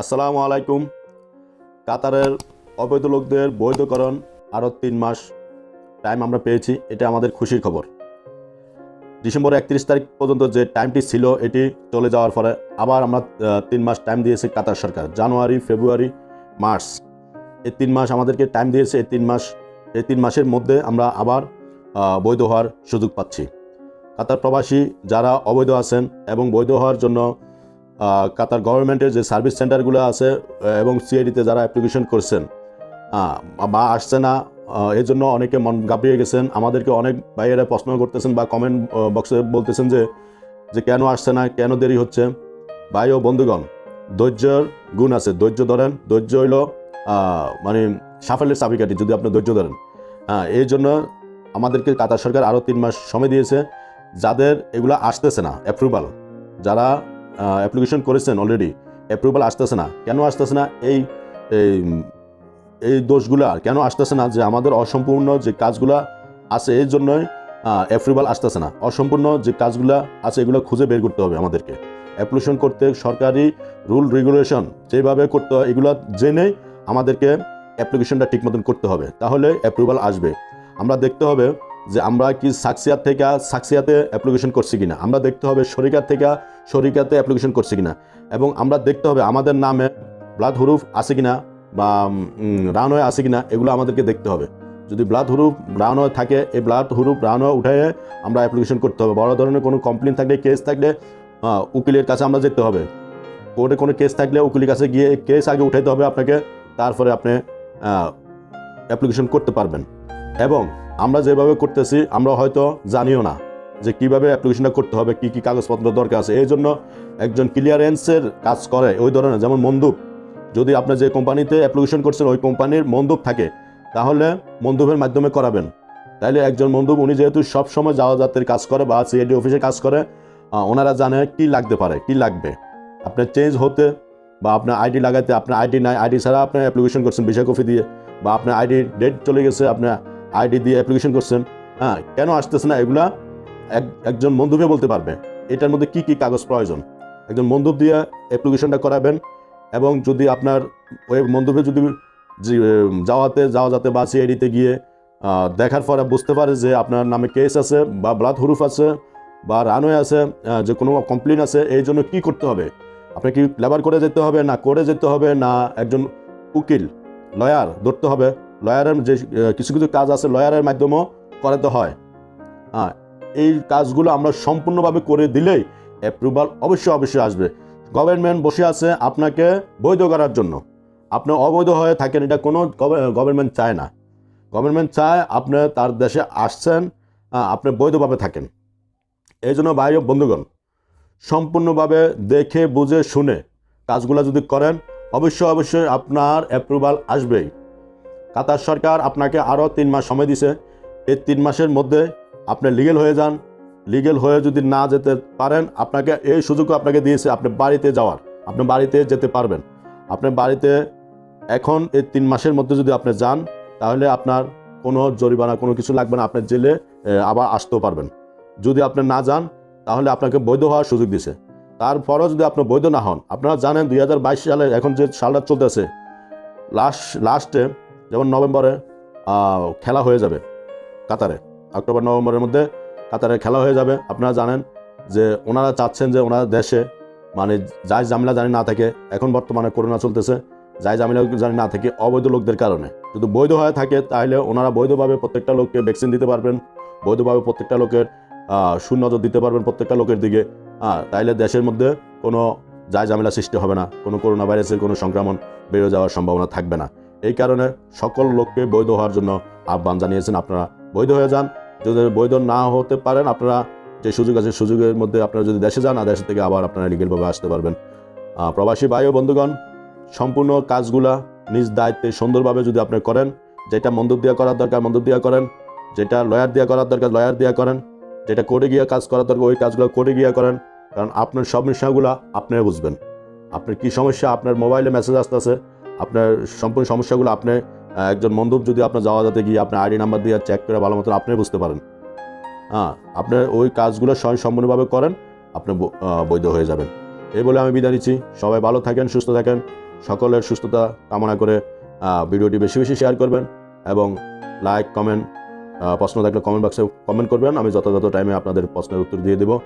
আসসালামু আলাইকুম। কাতারের অবৈধ লোকদের বৈধকরণ আরও তিন মাস টাইম আমরা পেয়েছি, এটা আমাদের খুশির খবর। ডিসেম্বর একত্রিশ তারিখ পর্যন্ত যে টাইমটি ছিল, এটি চলে যাওয়ার পরে আবার আমরা তিন মাস টাইম দিয়েছে কাতার সরকার, জানুয়ারি, ফেব্রুয়ারি, মার্চ। এই তিন মাস আমাদেরকে টাইম দিয়েছে, এই তিন মাস, এই তিন মাসের মধ্যে আমরা আবার বৈধ হওয়ার সুযোগ পাচ্ছি। কাতার প্রবাসী যারা অবৈধ আছেন এবং বৈধ হওয়ার জন্য কাতার গভর্নমেন্টের যে সার্ভিস সেন্টারগুলো আছে এবং সিআইডিতে যারা অ্যাপ্লিকেশন করছেন বা আসছে না এর জন্য অনেকে মন ঘাবড়িয়ে গেছেন। আমাদেরকে অনেক ভাইয়েরা প্রশ্ন করতেছেন বা কমেন্ট বক্সে বলতেছেন যে যে কেন আসছে না, কেন দেরি হচ্ছে। ভাই ও বন্ধুগণ, ধৈর্যের গুণ আছে। ধৈর্য ধরেন, ধৈর্য হইল মানে সাফল্যের চাবিকাঠি, যদি আপনি ধৈর্য ধরেন। হ্যাঁ এই জন্য আমাদেরকে কাতার সরকার আরও তিন মাস সময় দিয়েছে, যাদের এগুলো আসতেছে না অ্যাপ্রুভাল যারা অ্যাপ্লিকেশন করেছেন অলরেডি অ্যাপ্রুভাল আসতেছে না। কেন আসতেছে না? এই এই এই দোষগুলো কেন আসতেছে না? যে আমাদের অসম্পূর্ণ যে কাজগুলো আছে, এর জন্যই অ্যাপ্রুভাল আসতেছে না। অসম্পূর্ণ যে কাজগুলো আছে, এগুলো খুঁজে বের করতে হবে আমাদেরকে। অ্যাপ্লিকেশন করতে সরকারি রুল রেগুলেশন যেভাবে করতে হয়, এগুলো জেনে আমাদেরকে অ্যাপ্লিকেশনটা ঠিক মতন করতে হবে। তাহলে অ্যাপ্রুভাল আসবে। আমরা দেখতে হবে যে আমরা কি সাকসিয়াত থেকে সাকসিয়াতে অ্যাপ্লিকেশন করছি কিনা? আমরা দেখতে হবে শরিকার থেকে শরিকাতে অ্যাপ্লিকেশন করছি কিনা? এবং আমরা দেখতে হবে আমাদের নামে ব্লাড হুরুফ আছে কিনা বা রানওয়ে আছে কিনা, এগুলো আমাদেরকে দেখতে হবে। যদি ব্লাড হুরুফ রানওয়ে থাকে, এই ব্লাড হুরুফ রানওয়ে উঠে আমরা অ্যাপ্লিকেশন করতে হবে। বড় ধরনের কোনো কমপ্লেন থাকলে কেস থাকলে উকিলের কাছে আমরা যেতে হবে। কোর্টে কোনো কেস থাকলে উকিলের কাছে গিয়ে কেস আগে উঠাইতে হবে আপনাকে, তারপরে আপনি অ্যাপ্লিকেশন করতে পারবেন। এবং আমরা যেভাবে করতেছি, আমরা হয়তো জানিও না যে কীভাবে অ্যাপ্লিকেশনটা করতে হবে, কি কি কাগজপত্র দরকার আছে। এই জন্য একজন ক্লিয়ারেন্সের কাজ করে ওই ধরনের, যেমন মন্দুপ। যদি আপনি যে কোম্পানিতে অ্যাপ্লিকেশন করছেন, ওই কোম্পানির মন্দুপ থাকে, তাহলে মন্দুপের মাধ্যমে করাবেন। তাইলে একজন মন্দুপ, উনি যেহেতু সব সময় যাওয়া জাতের কাজ করে বা সিআইডি অফিসে কাজ করে ওনারা জানে কি লাগতে পারে, কি লাগবে। আপনার চেঞ্জ হতে বা আপনার আইডি লাগাতে আপনার আইডি নাই আইডি ছাড়া আপনি অ্যাপ্লিকেশন করছেন ভিসা কপি দিয়ে, বা আপনার আইডি ডেট চলে গেছে, আপনার আইডি দিয়ে অ্যাপ্লিকেশন করছেন। হ্যাঁ কেন আসতেছে না? এগুলা এক, একজন বন্ধুকে বলতে পারবে। এটার মধ্যে কি কি কাগজ প্রয়োজন? একজন বন্ধু দিয়ে অ্যাপ্লিকেশনটা করাবেন এবং যদি আপনার ওই বন্ধুকে যদি যাওয়াতে, যাওয়া যাতে বা সিআইডিতে গিয়ে দেখার পরে বুঝতে পারে যে আপনার নামে কেস আছে বা ব্লাড হুরুফ আছে বা রানওয়ে আছে যে কোনো কমপ্লেন আছে, এই জন্য কী করতে হবে? আপনি কি লেবার করে যেতে হবে, না করে যেতে হবে, না একজন উকিল লয়ার ধরতে হবে? লয়ারের যে কিছু কিছু কাজ আছে লয়ারের মাধ্যমেও করাতে হয়। হ্যাঁ এই কাজগুলো আমরা সম্পূর্ণভাবে করে দিলেই অ্যাপ্রুভাল অবশ্যই অবশ্যই আসবে। গভর্নমেন্ট বসে আছে আপনাকে বৈধ করার জন্য। আপনি অবৈধ হয়ে থাকেন, এটা কোনো গভর্নমেন্ট চায় না। গভর্নমেন্ট চায় আপনি তার দেশে আসছেন আপনি বৈধভাবে থাকেন। এই জন্য ও বন্ধুগণ, সম্পূর্ণভাবে দেখে, বুঝে, শুনে কাজগুলো যদি করেন, অবশ্যই অবশ্যই আপনার অ্যাপ্রুভাল আসবেই। কাতার সরকার আপনাকে আরও তিন মাস সময় দিছে। এই তিন মাসের মধ্যে আপনি লিগেল হয়ে যান। লিগেল হয়ে যদি না যেতে পারেন, আপনাকে এই সুযোগও আপনাকে দিয়েছে আপনি বাড়িতে যাওয়ার। আপনি বাড়িতে যেতে পারবেন। আপনি বাড়িতে এখন এই তিন মাসের মধ্যে যদি আপনি যান, তাহলে আপনার কোনো জরিমানা, কোনো কিছু লাগবে না। আপনি জেলে আবার আসতেও পারবেন। যদি আপনি না যান, তাহলে আপনাকে বৈধ হওয়ার সুযোগ দিছে। তারপরও যদি আপনি বৈধ না হন, আপনারা জানেন দুই হাজার বাইশ সালে এখন যে সালটা চলতেছে লাস্ট লাস্টে যেমন নভেম্বরে খেলা হয়ে যাবে কাতারে। অক্টোবর, নভেম্বরের মধ্যে কাতারে খেলা হয়ে যাবে। আপনারা জানেন যে ওনারা চাচ্ছেন যে ওনার দেশে মানে যাই জামিলা জানি না থাকে, এখন বর্তমানে করোনা চলতেছে, যাই জামিলা জানি না থাকে অবৈধ লোকদের কারণে। যদি বৈধ হয়ে থাকে তাহলে ওনারা বৈধভাবে প্রত্যেকটা লোককে ভ্যাকসিন দিতে পারবেন, বৈধভাবে প্রত্যেকটা লোকের সুনজর দিতে পারবেন প্রত্যেকটা লোকের দিকে। হ্যাঁ তাইলে দেশের মধ্যে কোনো যাই ঝামেলা সৃষ্টি হবে না, কোনো করোনা ভাইরাসের কোনো সংক্রমণ বেড়ে যাওয়ার সম্ভাবনা থাকবে না। এই কারণে সকল লোককে বৈধ হওয়ার জন্য আহ্বান জানিয়েছেন আপনারা। বৈধ হয়ে যান। যদি বৈধ না হতে পারেন, আপনারা যে সুযোগ আছে, সুযোগের মধ্যে আপনারা যদি দেশে যান আর দেশ থেকে আবার আপনারা লিগেলভাবে আসতে পারবেন। প্রবাসী ভাই ও বন্ধুগণ, সম্পূর্ণ কাজগুলা নিজ দায়িত্বে সুন্দরভাবে যদি আপনি করেন, যেটা মন্দুব দিয়া করার দরকার মন্দুব দিয়া করেন, যেটা লয়ার দিয়া করার দরকার, লয়ার দিয়া করেন, যেটা করে গিয়ে কাজ করার দরকার, ওই কাজগুলো করে গিয়ে করেন, কারণ আপনার সব সমস্যাগুলো আপনিও বুঝবেন। আপনার কি সমস্যা, আপনার মোবাইলে মেসেজ আসতেছে আপনার সম্পূর্ণ সমস্যাগুলো আপনি একজন মন্দব যদি আপনার যাওয়া যাতে গিয়ে আপনার আইডি নাম্বার দিয়ে চেক করে ভালো মতন আপনি বুঝতে পারেন। হ্যাঁ আপনার ওই কাজগুলো স্বয়ং সম্পূর্ণভাবে করেন, আপনি বৈধ হয়ে যাবেন। এই বলে আমি বিদায় নিচ্ছি। সবাই ভালো থাকেন, সুস্থ থাকেন। সকলের সুস্থতা কামনা করে ভিডিওটি বেশি বেশি শেয়ার করবেন এবং লাইক কমেন্ট প্রশ্ন থাকলে কমেন্ট বক্সে কমেন্ট করবেন। আমি যথাযথ টাইমে আপনাদের প্রশ্নের উত্তর দিয়ে দেবো।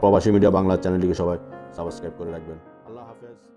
প্রবাসী মিডিয়া বাংলা চ্যানেলটিকে সবাই সাবস্ক্রাইব করে রাখবেন। আল্লাহ হাফেজ।